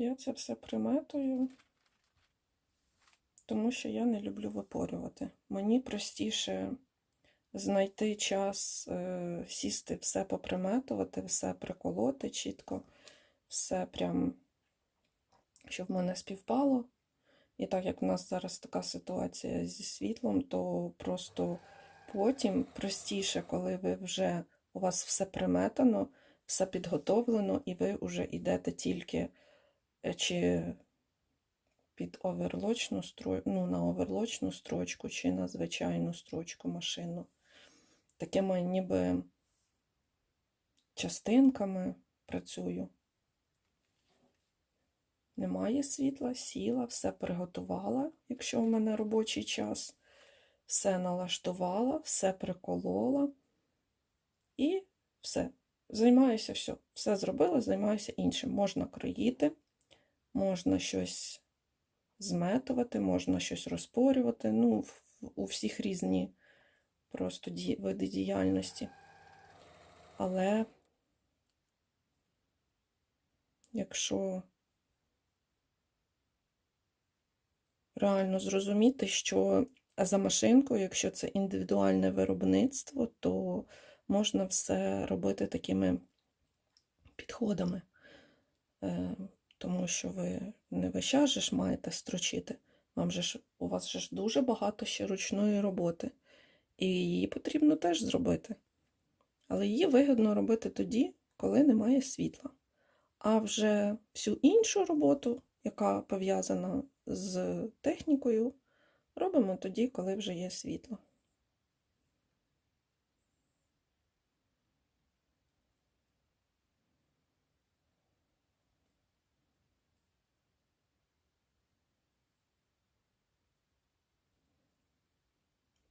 Я це все приметую, тому що я не люблю випорювати. Мені простіше знайти час, е, сісти, все поприметувати, все приколоти чітко, все прям, щоб мене співпало. І так як в нас зараз така ситуація зі світлом, то просто потім простіше, коли ви вже у вас все приметано, все підготовлено, і ви вже йдете тільки чи під оверлочну строй... ну, на оверлочну строчку, чи на звичайну строчку машину. Такими ніби частинками працюю. Немає світла, сіла, все приготувала, якщо в мене робочий час, все налаштувала, все приколола і все. Займаюся все. Все зробила, займаюся іншим. Можна кроїти, можна щось зметувати, можна щось розпорювати. Ну, у всіх різні просто види діяльності. Але якщо реально зрозуміти, що за машинкою, якщо це індивідуальне виробництво, то можна все робити такими підходами. Тому що ви не весь час же ж маєте строчити. Вам же ж, у вас же ж дуже багато ще ручної роботи. І її потрібно теж зробити. Але її вигідно робити тоді, коли немає світла. А вже всю іншу роботу, яка пов'язана з технікою, робимо тоді, коли вже є світло.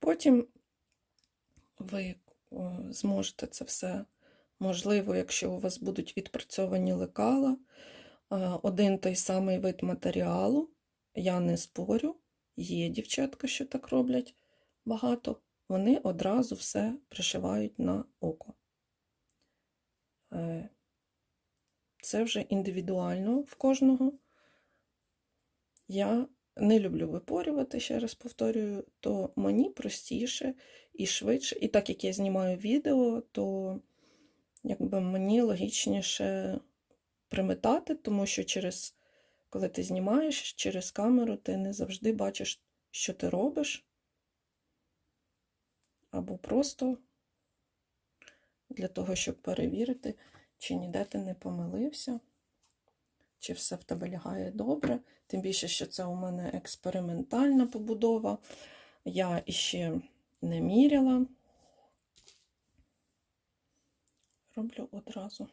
Потім ви зможете це все, можливо, якщо у вас будуть відпрацьовані лекала, один той самий вид матеріалу, я не спорю, є дівчатка, що так роблять багато, вони одразу все пришивають на око. Е, Це вже індивідуально в кожного. Я не люблю випорювати, ще раз повторюю, то мені простіше і швидше. І так як я знімаю відео, то якби мені логічніше приметати, тому що через, коли ти знімаєш через камеру, ти не завжди бачиш, що ти робиш. Або просто для того, щоб перевірити, чи ніде ти не помилився, чи все в тебе лягає добре. Тим більше, що це у мене експериментальна побудова. Я іще не міряла. Роблю одразу.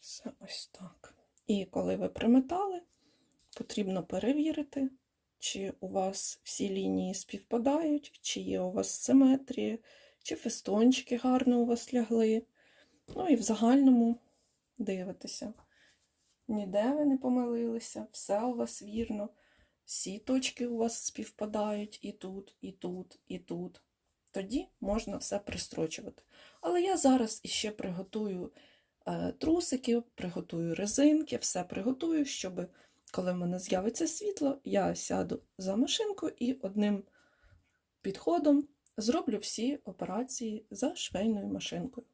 Все ось так. І коли ви приметали, потрібно перевірити, чи у вас всі лінії співпадають, чи є у вас симетрія, чи фестончики гарно у вас лягли. Ну і в загальному дивитеся. Ніде ви не помилилися, все у вас вірно. Всі точки у вас співпадають і тут, і тут, і тут. Тоді можна все пристрочувати. Але я зараз іще приготую е, трусики, приготую резинки, все приготую, щоб коли в мене з'явиться світло, я сяду за машинку і одним підходом зроблю всі операції за швейною машинкою.